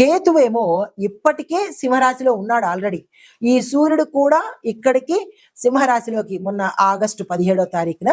కేతువేమో ఇప్పటికే సింహరాశిలో ఉన్నాడు ఆల్రెడీ ఈ సూర్యుడు కూడా ఇక్కడికి సింహరాశిలోకి మొన్న ఆగస్టు పదిహేడో తారీఖున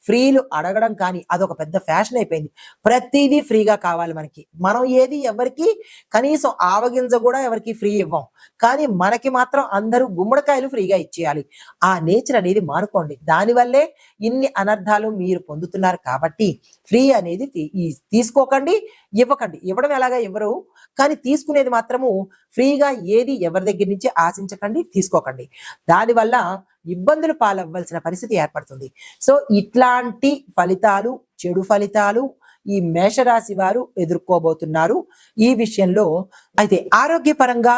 ఫ్రీలు అడగడం కానీ అదొక పెద్ద ఫ్యాషన్ అయిపోయింది. ప్రతిదీ ఫ్రీగా కావాలి మనకి. మనం ఏది ఎవరికి కనీసం ఆవగింజ కూడా ఎవరికి ఫ్రీ ఇవ్వం. కానీ మనకి మాత్రం అందరూ గుమ్మడికాయలు ఫ్రీగా ఇచ్చేయాలి. ఆ నేచర్ అనేది మానుకోండి దానివల్లే ఇన్ని అనర్థాలు మీరు పొందుతున్నారు కాబట్టి ఫ్రీ అనేది తీ- తీసుకోకండి. ఇవ్వకండి. ఇవ్వడం ఎలాగా ఇవ్వరు? కానీ తీసుకునేది మాత్రము ఫ్రీగా ఏది ఎవరి దగ్గర నుంచి ఆశించకండి తీసుకోకండి. దానివల్ల ఇబ్బందులు పాలవ్వాల్సిన పరిస్థితి ఏర్పడుతుంది. సో ఇట్లాంటి ఫలితాలు చెడు ఫలితాలు ఈ మేషరాశి వారు ఎదుర్కోబోతున్నారు. ఈ విషయంలో అయితే ఆరోగ్యపరంగా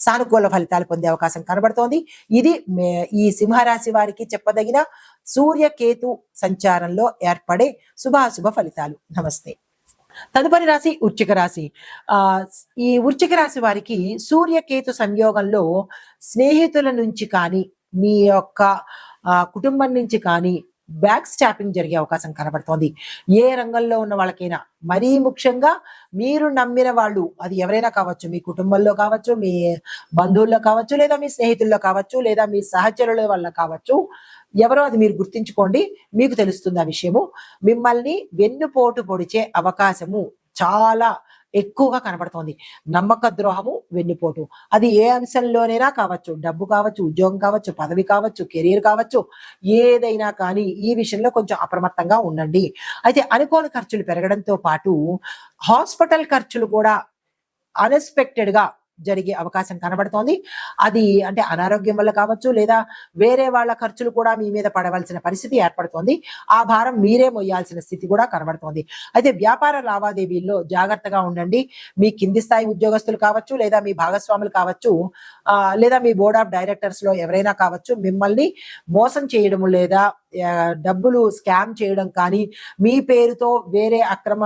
సానుకూల ఫలితాలు పొందే అవకాశం కనబడుతోంది. ఇది ఈ సింహరాశి వారికి చెప్పదగిన సూర్యకేతు సంచారంలో ఏర్పడే శుభాశుభ ఫలితాలు. నమస్తే. తదుపరి రాశి ఉచ్చిక రాశి. ఆ ఈ ఉచ్చిక రాశి వారికి సూర్యకేతు సంయోగంలో స్నేహితుల నుంచి కానీ మీ యొక్క ఆ, కుటుంబం నుంచి కానీ బ్యాక్ స్టాపింగ్ జరిగే అవకాశం కనబడుతోంది. ఏ రంగంలో ఉన్న వాళ్ళకైనా మరీ ముఖ్యంగా మీరు నమ్మిన వాళ్ళు అది ఎవరైనా కావచ్చు మీ కుటుంబంలో కావచ్చు మీ బంధువుల్లో కావచ్చు లేదా మీ స్నేహితుల్లో కావచ్చు లేదా మీ సహచరుల వల్ల కావచ్చు ఎవరో అది మీరు గుర్తించుకోండి. మీకు తెలుస్తుంది ఆ విషయము. మిమ్మల్ని వెన్నుపోటు పొడిచే అవకాశము చాలా ఎక్కువగా కనబడుతోంది. నమ్మక ద్రోహము వెన్నుపోటు. అది ఏ అంశంలోనైనా కావచ్చు. డబ్బు కావచ్చు ఉద్యోగం కావచ్చు పదవి కావచ్చు కెరీర్ కావచ్చు ఏదైనా కానీ ఈ విషయంలో కొంచెం అప్రమత్తంగా ఉండండి. అయితే అనుకోని ఖర్చులు పెరగడంతో పాటు హాస్పిటల్ ఖర్చులు కూడా అన్ఎక్స్పెక్టెడ్గా జరిగే అవకాశం కనబడుతోంది. అది అంటే అనారోగ్యం వల్ల కావచ్చు లేదా వేరే వాళ్ళ ఖర్చులు కూడా మీ మీద పడవలసిన పరిస్థితి ఏర్పడుతోంది. ఆ భారం మీరే మొయ్యాల్సిన స్థితి కూడా కనబడుతోంది. అయితే వ్యాపార లావాదేవీల్లో జాగ్రత్తగా ఉండండి. మీ కింది స్థాయి ఉద్యోగస్తులు కావచ్చు లేదా మీ భాగస్వాములు కావచ్చు లేదా మీ బోర్డ్ ఆఫ్ డైరెక్టర్స్లో ఎవరైనా కావచ్చు మిమ్మల్ని మోసం చేయడం లేదా డబ్బులు స్కామ్ చేయడం కానీ మీ పేరుతో వేరే అక్రమ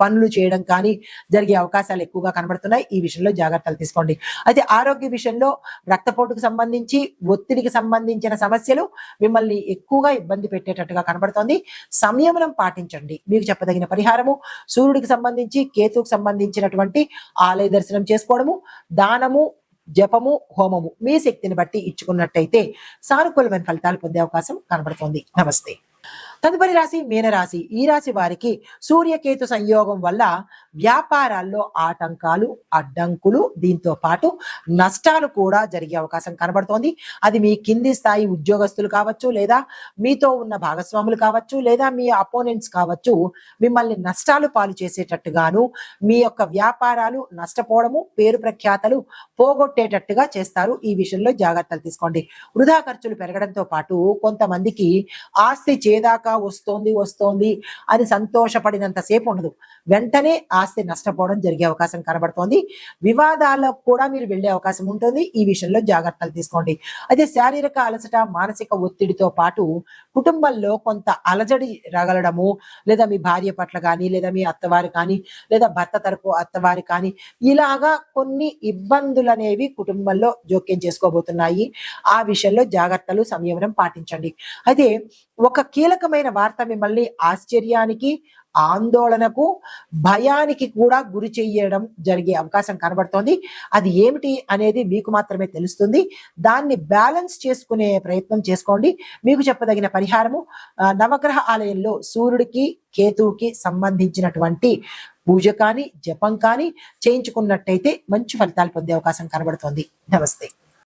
పనులు చేయడం కానీ జరిగే అవకాశాలు ఎక్కువగా కనబడుతున్నాయి. ఈ విషయంలో జాగ్రత్తలు తీసుకోండి. అయితే ఆరోగ్య విషయంలో రక్తపోటుకు సంబంధించి ఒత్తిడికి సంబంధించిన సమస్యలు మిమ్మల్ని ఎక్కువగా ఇబ్బంది పెట్టేటట్టుగా కనబడుతోంది. సంయమనం పాటించండి. మీకు చెప్పదగిన పరిహారము సూర్యుడికి సంబంధించి కేతుకు సంబంధించినటువంటి ఆలయ దర్శనం చేసుకోవడము దానము జపము హోమము మీ శక్తిని బట్టి ఇచ్చుకున్నట్టయితే సానుకూలమైన ఫలితాలు పొందే అవకాశం కనబడుతోంది. నమస్తే. తదుపరి రాశి మీనరాశి. ఈ రాశి వారికి సూర్యకేతు సంయోగం వల్ల వ్యాపారాల్లో ఆటంకాలు అడ్డంకులు దీంతో పాటు నష్టాలు కూడా జరిగే అవకాశం కనబడుతోంది. అది మీ కింది స్థాయి ఉద్యోగస్తులు కావచ్చు లేదా మీతో ఉన్న భాగస్వాములు కావచ్చు లేదా మీ అపోనెంట్స్ కావచ్చు మిమ్మల్ని నష్టాలు పాలు చేసేటట్టుగాను మీ యొక్క వ్యాపారాలు నష్టపోవడము పేరు ప్రఖ్యాతలు పోగొట్టేటట్టుగా చేస్తారు. ఈ విషయంలో జాగ్రత్తలు తీసుకోండి. వృధా ఖర్చులు పెరగడంతో పాటు కొంతమందికి ఆస్తి చేదాక వస్తోంది వస్తోంది అని సంతోషపడినంత సేపు ఉండదు. వెంటనే ఆస్తి నష్టపోవడం జరిగే అవకాశం కనబడుతోంది. వివాదాలకు కూడా మీరు వెళ్ళే అవకాశం ఉంటుంది. ఈ విషయంలో జాగ్రత్తలు తీసుకోండి. అయితే శారీరక అలసట మానసిక ఒత్తిడితో పాటు కుటుంబంలో కొంత అలజడి రగలడము లేదా మీ భార్య పట్ల కానీ లేదా మీ అత్తవారు కానీ లేదా భర్త తరపు అత్తవారు కానీ ఇలాగా కొన్ని ఇబ్బందులు అనేవి కుటుంబంలో జోక్యం చేసుకోబోతున్నాయి. ఆ విషయంలో జాగ్రత్తలు సంయమనం పాటించండి. అయితే ఒక కీలకమైన వార్త మిమ్మల్ని ఆశ్చర్యానికి ఆందోళనకు భయానికి కూడా గురి చెయ్యడం జరిగే అవకాశం కనబడుతోంది. అది ఏమిటి అనేది మీకు మాత్రమే తెలుస్తుంది. దాన్ని బ్యాలెన్స్ చేసుకునే ప్రయత్నం చేసుకోండి. మీకు చెప్పదగిన పరిహారము నవగ్రహ ఆలయంలో సూర్యుడికి కేతువుకి సంబంధించినటువంటి పూజ కానీ జపం కానీ చేయించుకున్నట్టయితే మంచి ఫలితాలు పొందే అవకాశం కనబడుతోంది. నమస్తే.